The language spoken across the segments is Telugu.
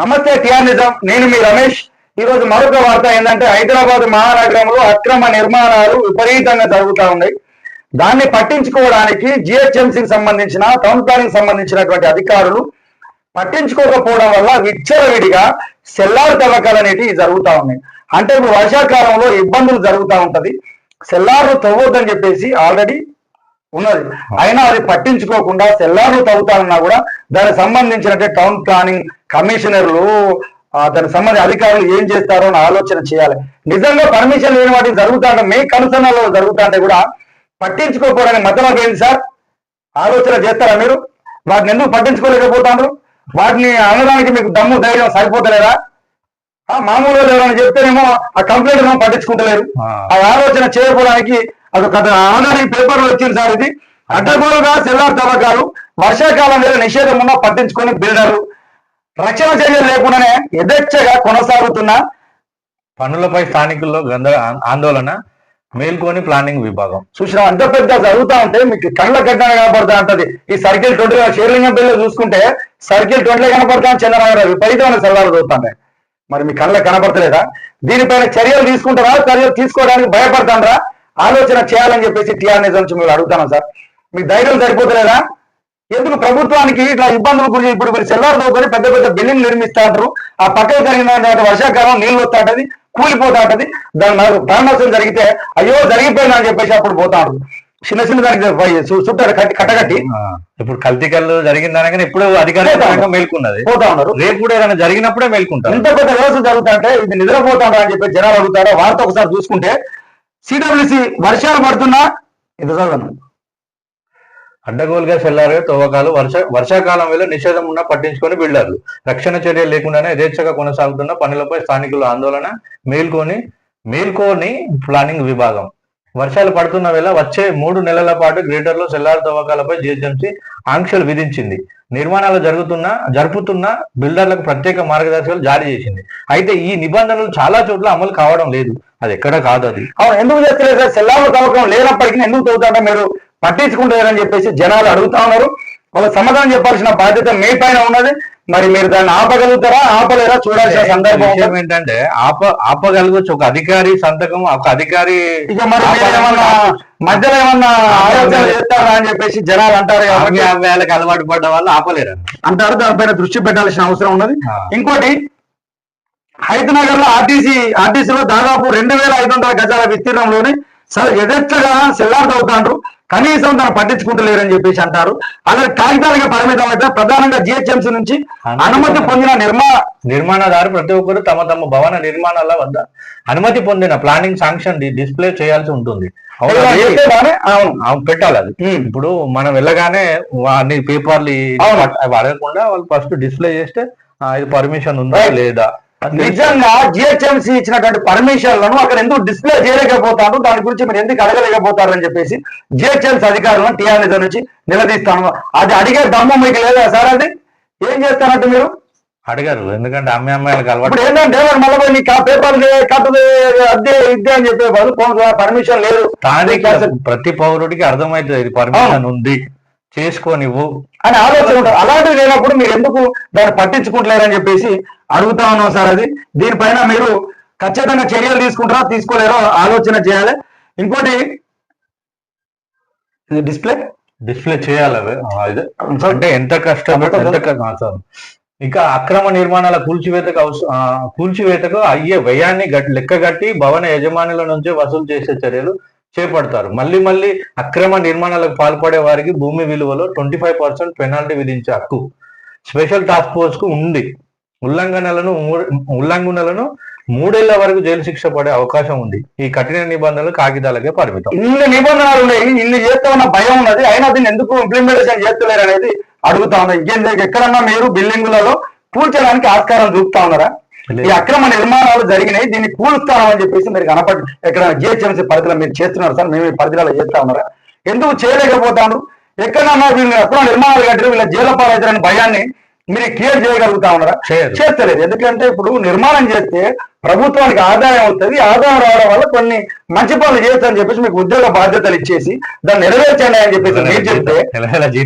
నమస్తే టిఆర్ నిజాం. నేను మీ రమేష్. ఈ రోజు మరొక వార్త ఏంటంటే హైదరాబాద్ మహానగరంలో అక్రమ నిర్మాణాలు విపరీతంగా జరుగుతూ ఉన్నాయి. దాన్ని పట్టించుకోవడానికి జిహెచ్ఎంసీకి సంబంధించిన టౌన్ ప్లానింగ్ సంబంధించినటువంటి అధికారులు పట్టించుకోకపోవడం వల్ల విచ్చలవిడిగా సెల్లార్ తవ్వకాలు అనేటివి జరుగుతూ ఉన్నాయి. అంటే ఇప్పుడు వర్షాకాలంలో ఇబ్బందులు జరుగుతూ ఉంటది. సెల్లార్లు తవ్వద్దని చెప్పేసి ఆల్రెడీ ఉన్నది. అయినా అది పట్టించుకోకుండా సెల్లార్లు తవ్వుతానన్నా కూడా దానికి సంబంధించినట్టే టౌన్ ప్లానింగ్ కమిషనర్లు దానికి సంబంధించిన అధికారులు ఏం చేస్తారో అని ఆలోచన చేయాలి. నిజంగా పర్మిషన్ లేని వాటికి జరుగుతుంటే మీ కనుసనలో జరుగుతుంటే కూడా పట్టించుకోకపోవడానికి మతలం ఏంటి సార్? ఆలోచన చేస్తారా మీరు? వాటిని ఎందుకు పట్టించుకోలేకపోతారు వాటిని అనడానికి మీకు దమ్ము ధైర్యం సరిపోతలేదా? ఆ, మామూలుగా ఎవరైనా చెప్తేనేమో ఆ కంప్లైంట్ ఏమో పట్టించుకుంటలేరు. ఆ. ఆలోచన చేయకపోవడానికి అదొక ఆల్రెడీ పేపర్లో వచ్చింది సార్ ఇది. అడ్డగోలుగా సెల్లార్ తవ్వకాలు వర్షాకాలం మీద నిషేధం ఉన్నా పట్టించుకొని బిల్డర్లు. రక్షణ చర్యలు లేకుండానే యథేచ్ఛగా కొనసాగుతున్న పనులపై స్థానికుల్లో గంద ఆందోళన మేల్కొని ప్లానింగ్ విభాగం. చూసిన అంత పెద్ద జరుగుతా ఉంటే మీకు కళ్ళ కట్టగా కనపడతా ఉంటది. ఈ సర్కిల్ ట్వంటీ షేర్లింగం బిల్లు చూసుకుంటే సర్కిల్ ట్వంటీ కనపడతా చంద్రబాబు విపరీతమైన సెల్లాలు చూస్తాండే మరి మీ కళ్ళ కనపడతలేదా? దీనిపైన చర్యలు తీసుకుంటారా? చర్యలు తీసుకోవడానికి భయపడతాండ్రా? ఆలోచన చేయాలని చెప్పేసి టీఆర్ నిజం నుంచి మీరు అడుగుతాను సార్. మీ ధైర్యం సరిపోతలేదా? ఎందుకు ప్రభుత్వానికి ఇట్లా ఇబ్బందుల గురించి ఇప్పుడు మీరు సెల్లార్ దోకొని పెద్ద పెద్ద బిల్డింగ్ నిర్మిస్తా ఉంటారు ఆ పక్కన జరిగిన వర్షాకాలం నీళ్ళు వస్తా ఉంటది కూలిపోతా ఉంటది దాని నాకు ప్రాణ నష్టం జరిగితే అయ్యో జరిగిపోయింది అని చెప్పేసి అప్పుడు పోతా ఉంటారు చిన్న చిన్న దానికి చుట్టారు కట్టి కట్టగట్టి ఇప్పుడు కల్తీ కళ్ళు జరిగిందనగానే ఇప్పుడు అధికారికంగా మేల్కొన్నది. పోతా ఉన్నారు రేపు కూడా ఏదైనా జరిగినప్పుడే మేల్కుంటారు. ఇంత పెద్ద వ్యవస్థ జరుగుతుంటే ఇది నిద్రపోతాడు అని చెప్పి జనాలు అడుగుతారో? వార్త ఒకసారి చూసుకుంటే సిడబ్ల్యూసి వర్షాలు పడుతున్నా ఇది చదవను. అడ్డగోలుగా సెల్లారు తవ్వకాలు. వర్ష వర్షాకాలం వేళ నిషేధం ఉన్న పట్టించుకొని బిల్డర్లు రక్షణ చర్యలు లేకుండానే యథేచ్ఛగా కొనసాగుతున్న పనులపై స్థానికులు ఆందోళన మేల్కొని మేల్కోని ప్లానింగ్ విభాగం. వర్షాలు పడుతున్న వేళ వచ్చే మూడు నెలల పాటు గ్రేటర్లో సెల్లార్ తవ్వకాలపై జిహెచ్ఎంసీ ఆంక్షలు విధించింది. నిర్మాణాలు జరుగుతున్న జరుపుతున్న బిల్డర్లకు ప్రత్యేక మార్గదర్శకాలు జారీ చేసింది. అయితే ఈ నిబంధనలు చాలా చోట్ల అమలు కావడం లేదు. అది ఎక్కడ కాదు అది. అవును ఎందుకు చేస్తలేదు సార్? సెల్లార్ల తవ్వకం లేనప్పటికీ ఎందుకు తవ్వుతాంటే మీరు పట్టించుకుంటారని చెప్పేసి జనాలు అడుగుతా ఉన్నారు. వాళ్ళ సమాధానం చెప్పాల్సిన బాధ్యత మీ పైన ఉన్నది. మరి మీరు దాన్ని ఆపగలుగుతారా ఆపలేరా చూడాల్సిన సందర్భం ఏంటంటే ఆప ఆపగలగొచ్చు. ఒక అధికారి సంతకం ఒక అధికారి ఇక మరి ఏమన్నా మధ్యలో ఏమన్నా ఆలోచన చేస్తారా అని చెప్పేసి జనాలు అంటారు కాబట్టి వేళకి అలవాటు పడ్డ వాళ్ళు ఆపలేరు. అంటారు. దానిపైన దృష్టి పెట్టాల్సిన అవసరం ఉన్నది. ఇంకోటి హైదనగర్లో ఆర్టీసీ ఆర్టీసీలో దాదాపు రెండు వేల ఐదు వందల గజాల విస్తీర్ణంలోనే సరే యథేచ్ఛగా సెల్లార్ అవుతాండ్రు. కనీసం దాన్ని పట్టించుకుంటలేరని చెప్పేసి అంటారు. అలాగే కాగితాలుగా పరిమితం అయితే ప్రధానంగా జిహెచ్ఎంసీ నుంచి అనుమతి పొందిన నిర్మా నిర్మాణదారు ప్రతి ఒక్కరు తమ తమ భవన నిర్మాణాల వద్ద అనుమతి పొందిన ప్లానింగ్ శాంక్షన్ డిస్ప్లే చేయాల్సి ఉంటుంది. అవును, పెట్టాలి. అది. ఇప్పుడు మనం వెళ్ళగానే అన్ని పేపర్లు అడగకుండా వాళ్ళు ఫస్ట్ డిస్ప్లే చేస్తే ఇది పర్మిషన్ ఉందా. లేదా. నిజంగా జిహెచ్ఎంసీ ఇచ్చినటువంటి పర్మిషన్లను అక్కడ ఎందుకు డిస్ప్లే చేయలేకపోతారు? దాని గురించి మీరు ఎందుకు అడగలేకపోతారు అని చెప్పేసి జిహెచ్ఎంసీ అధికారులను టీఆర్ నిజం నుంచి నిలదీస్తాను. అది అడిగే దమ్ము మీకు లేదా సార్ అది? ఏం చేస్తారంటే మీరు? అడిగారు. ఎందుకంటే అమ్మాయి అమ్మాయిలకు అలవాటు. ఇప్పుడు ఏంటంటే మళ్ళీ పోయి నీ కా- పేపర్ కట్టదు అద్దె ఇద్దే అని చెప్పే పర్మిషన్ లేదు. ప్రతి పౌరుడికి అర్థమవుతుంది ఇది పర్మిషన్ ఉంది. చేసుకోనివ్వు అని ఆలోచన ఉంటుంది. అలాంటివి లేనప్పుడు మీరు ఎందుకు దాన్ని పట్టించుకుంటలేరని చెప్పేసి అడుగుతా ఉన్నాం సార్ అది. దీనిపైన మీరు ఖచ్చితంగా చర్యలు తీసుకుంటారా తీసుకోలేరో ఆలోచన చేయాలి. ఇంకోటి డిస్ప్లే? డిస్ప్లే చేయాలి. అంటే ఎంత కష్టం ఎంత. ఇంకా అక్రమ నిర్మాణాల కూల్చివేతకు కూల్చివేతకు అయ్యే వ్యయాన్ని గట్- లెక్కగట్టి భవన యజమానుల నుంచి వసూలు చేసే చర్యలు చేపడతారు. మళ్ళీ మళ్ళీ అక్రమ నిర్మాణాలకు పాల్పడే వారికి భూమి విలువలో ట్వంటీ ఫైవ్ పర్సెంట్ పెనాల్టీ విధించే హక్కు స్పెషల్ టాస్క్ ఫోర్స్కు ఉంది. ఉల్లంఘనలను ఉల్లంఘనలను మూడేళ్ళ వరకు జైలు శిక్ష పడే అవకాశం ఉంది. ఈ కఠిన నిబంధనలు కాగితాలకే పరిమితం. ఇన్ని నిబంధనలు ఉన్నాయి. ఇన్ని చేస్తా ఉన్న భయం ఉన్నది. అయినా దీన్ని ఎందుకు ఇంప్లిమెంటేషన్ చేస్తలేరు అనేది అడుగుతా ఉన్నా. ఇంకేం ఎక్కడన్నా మీరు బిల్డింగులలో కూల్చడానికి ఆస్కారం చూపుతా ఉన్నారా? ఈ అక్రమ నిర్మాణాలు జరిగినాయి దీన్ని కూలుస్తామని చెప్పేసి మీరు కనపడి ఎక్కడ జిహెచ్ఎంసీ పరిధిలో మీరు చేస్తున్నారు సార్ మేము ఈ పరిధిలో చేస్తా ఉన్నారా? ఎందుకు చేయలేకపోతాను ఎక్కడన్నా వీళ్ళు అక్రమ నిర్మాణాలు కట్టారు వీళ్ళ జైలు పాలవుతారని భయాన్ని మీరు క్లియర్ చేయగలుగుతా ఉన్నారా. చేస్తలేదు. ఎందుకంటే ఇప్పుడు నిర్మాణం చేస్తే ప్రభుత్వానికి ఆదాయం అవుతుంది ఆదాయం రావడం వల్ల కొన్ని మంచి పనులు చేయొచ్చని చెప్పేసి మీకు ఉద్యోగ బాధ్యతలు ఇచ్చేసి దాన్ని నెరవేర్చండి అని చెప్పేసి మీరు చెప్తే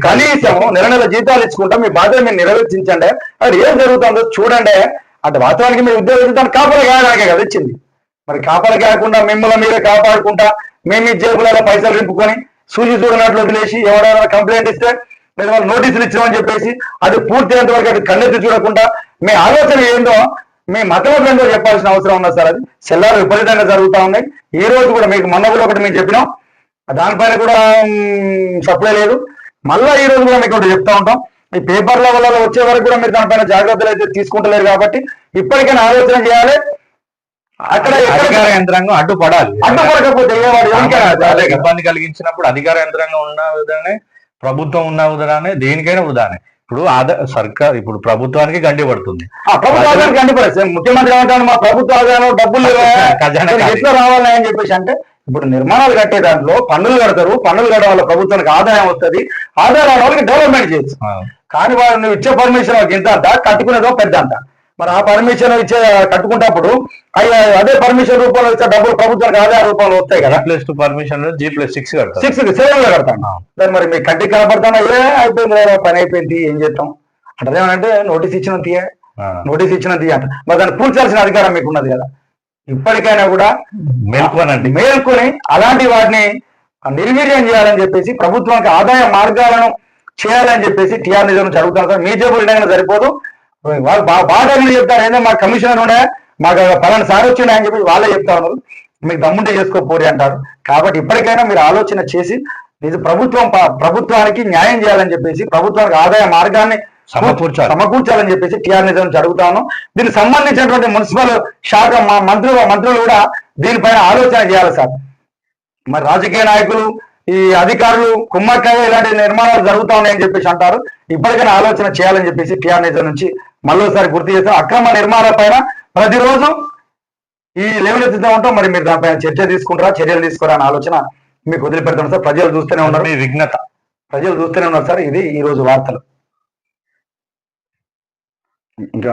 కనీసం నెల నెల జీతాలు ఇచ్చుకుంటాం మీ బాధ్యత మీరు నెరవేర్చించండి. అది ఏం జరుగుతుందో చూడండి. అంటే వాస్తవానికి మీరు ఉద్యోగం దాన్ని కాపలు కాయడానికే కదా ఇచ్చింది మరి కాపలు కాకుండా మిమ్మల్ని మీరే కాపాడుకుంటా మేము మీ జేబులలో పైసలు రింపుకొని సూచి చూడనట్లు వదిలేసి ఎవరైనా కంప్లైంట్ ఇస్తే లేదా వాళ్ళు నోటీసులు ఇచ్చామని చెప్పేసి అది పూర్తయినంత వరకు అది కన్నెత్తి చూడకుండా మీ ఆలోచన ఏందో మీ మతం ఏందో చెప్పాల్సిన అవసరం ఉన్నది సార్ అది. సెల్లాలు విపరీతంగా జరుగుతూ ఉన్నాయి. ఈ రోజు కూడా మీకు మొన్న కూడా ఒకటి మేము చెప్పినాం. దానిపైన కూడా సప్లై లేదు. మళ్ళా ఈ రోజు కూడా మీకు ఒకటి చెప్తా ఉంటాం. ఈ పేపర్ల వల్ల వచ్చే వరకు కూడా మీరు దానిపైన జాగ్రత్తలు అయితే తీసుకుంటలేరు కాబట్టి ఇప్పటికైనా ఆలోచన చేయాలి. అక్కడ అధికార యంత్రాంగం అడ్డుపడాలి. అడ్డుపడకపోతే. ఇబ్బంది కలిగించినప్పుడు అధికార యంత్రాంగం ఉన్న విధానే ప్రభుత్వం ఉన్న విధానే దేనికైనా ఉదానే. ఇప్పుడు సర్కార్ ఇప్పుడు ప్రభుత్వానికి గండి పడుతుంది. ఆ ప్రభుత్వ ఆదాయానికి కండిపడేది ముఖ్యమంత్రి ఏమంటాడు? మా ప్రభుత్వ ఆదాయం డబ్బులు. ఎట్లా రావాలి అని చెప్పేసి అంటే ఇప్పుడు నిర్మాణాలు కట్టే దాంట్లో పన్నులు కడతారు. పన్నులు కట్టడం వల్ల ప్రభుత్వానికి ఆదాయం వస్తుంది. ఆదాయం వాళ్ళకి డెవలప్మెంట్ చేయొచ్చు. కానీ వాళ్ళు నువ్వు ఇచ్చే పర్మిషన్ ఇంత అంట? కట్టుకునేదో పెద్ద అంట. మరి ఆ పర్మిషన్ ఇచ్చే కట్టుకుంటప్పుడు అయ్యా అదే పర్మిషన్ రూపంలో ఇచ్చే డబ్బులు ప్రభుత్వానికి ఆదాయ రూపంలో వస్తాయి కదా? Plus two permission G plus six six సెవెన్లో కడతాను దాన్ని మరి మీ కంటికి కనపడతానా? ఏ అయిపోయింది లేదా పని అయిపోయింది ఏం చేస్తాం? అంటే ఏమంటే నోటీస్ ఇచ్చిన తీయ. నోటీస్ ఇచ్చిన తీయ అంట మరి దాన్ని పూర్చాల్సిన అధికారం మీకు ఉన్నది కదా. ఇప్పటికైనా కూడా మేల్కోనండి. మేల్కొని అలాంటి వాటిని నిర్వీర్యం చేయాలని చెప్పేసి ప్రభుత్వానికి ఆదాయ మార్గాలను చేయాలని చెప్పేసి టీఆర్ నిజం జరుగుతుంది సార్. మీ ఉండగానే సరిపోదు. వాళ్ళు బాగా మీరు చెప్తారు. ఏంటో మాకు కమిషనర్ ఉండే మాకు పలానా సార్ వచ్చిండే అని చెప్పి వాళ్ళే చెప్తా ఉన్నారు మీకు దమ్ముంటే చేసుకోపోరి అంటారు. కాబట్టి ఇప్పటికైనా మీరు ఆలోచన చేసి ఇది ప్రభుత్వం ప్రభుత్వానికి న్యాయం చేయాలని చెప్పేసి ప్రభుత్వానికి ఆదాయ మార్గాన్ని సమకూర్చాలి. సమకూర్చాలని చెప్పేసి టీఆర్ నిజం జరుగుతాను దీనికి సంబంధించినటువంటి మున్సిపల్ శాఖ మా మంత్రులు మంత్రులు కూడా దీనిపైన ఆలోచన చేయాలి సార్. మరి రాజకీయ నాయకులు ఈ అధికారులు కుమ్మక్కాయ ఇలాంటి నిర్మాణాలు జరుగుతా ఉన్నాయని చెప్పేసి అంటారు. ఇప్పటికైనా ఆలోచన చేయాలని చెప్పేసి టీఆర్ నిజం నుంచి మళ్ళీసారి గుర్తు చేస్తాం అక్రమ నిర్మాణాల పైన ప్రతిరోజు ఈ లేవనెత్తుతూ ఉంటాం. మరి మీరు దానిపైన చర్చ తీసుకుంటారా చర్యలు తీసుకురా అనే ఆలోచన మీకు వదిలిపెడతాం సార్. ప్రజలు చూస్తూనే ఉన్నారు. మీ విఘ్నత. ప్రజలు చూస్తూనే ఉన్నారు సార్. ఇది ఈ రోజు వార్తలు. ఇంకా